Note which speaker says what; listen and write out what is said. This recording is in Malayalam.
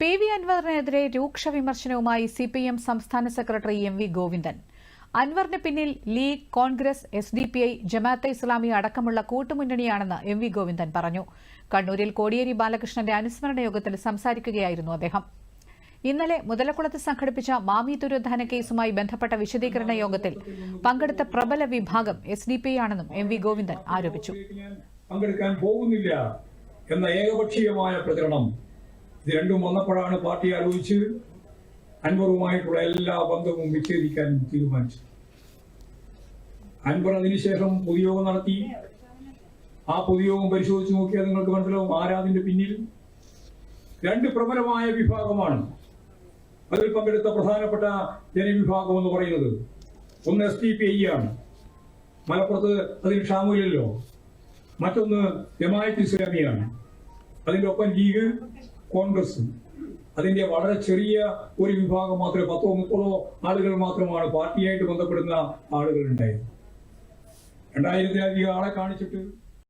Speaker 1: പി വി അൻവറിനെതിരെ രൂക്ഷ വിമർശനവുമായി സി പി എം സംസ്ഥാന സെക്രട്ടറി എം വി ഗോവിന്ദൻ. അൻവറിന് പിന്നിൽ League Congress S D P I Jamaat-e Islami അടക്കമുള്ള കൂട്ടുമുന്നണിയാണെന്ന് എം വി ഗോവിന്ദൻ പറഞ്ഞു. കണ്ണൂരിൽ കോടിയേരി ബാലകൃഷ്ണന്റെ അനുസ്മരണ യോഗത്തിൽ സംസാരിക്കുകയായിരുന്നു അദ്ദേഹം. ഇന്നലെ മുതലക്കുളത്ത് സംഘടിപ്പിച്ച മാമി ദുരോധാന കേസുമായി ബന്ധപ്പെട്ട വിശദീകരണ യോഗത്തിൽ പങ്കെടുത്ത പ്രബല വിഭാഗം എസ് ഡി പി ഐ ആണെന്നും എം വി ഗോവിന്ദൻ ആരോപിച്ചു.
Speaker 2: പങ്കെടുക്കാൻ പോകുന്നില്ല എന്ന ഏകപക്ഷീയമായ പ്രചരണം ഇത് രണ്ടും വന്നപ്പോഴാണ് പാർട്ടി ആലോചിച്ച് അൻവറുമായിട്ടുള്ള എല്ലാ ബന്ധവും വിച്ഛേദിക്കാൻ തീരുമാനിച്ചത്. അൻവർ അതിനുശേഷം പൊതുയോഗം നടത്തി. ആ പൊതുയോഗം പരിശോധിച്ച് നോക്കിയാൽ നിങ്ങൾക്ക് മനസ്സിലാവും ആരാതിന്റെ പിന്നിൽ രണ്ട് പ്രബലമായ വിഭാഗമാണ്. അതിൽ പങ്കെടുത്ത പ്രധാനപ്പെട്ട ജനവിഭാഗം എന്ന് പറയുന്നത്. ഒന്ന് എസ് ഡി പി ഐ ആണ്. മലപ്പുറത്ത് അതിൽ ക്ഷാമില്ലല്ലോ മറ്റൊന്ന് ജമായത്ത് ഇസ്ലാമിയാണ്. അതിന്റെ ഒപ്പം ലീഗ് കോൺഗ്രസ് അതിന്റെ വളരെ ചെറിയ ഒരു വിഭാഗം മാത്രമേ പത്തോ മുപ്പതോ ആളുകൾ മാത്രമാണ് പാർട്ടിയായിട്ട് ബന്ധപ്പെടുന്ന ആളുകൾ ഉണ്ടായത് രണ്ടായിരത്തിലധികം ആളെ കാണിച്ചിട്ട്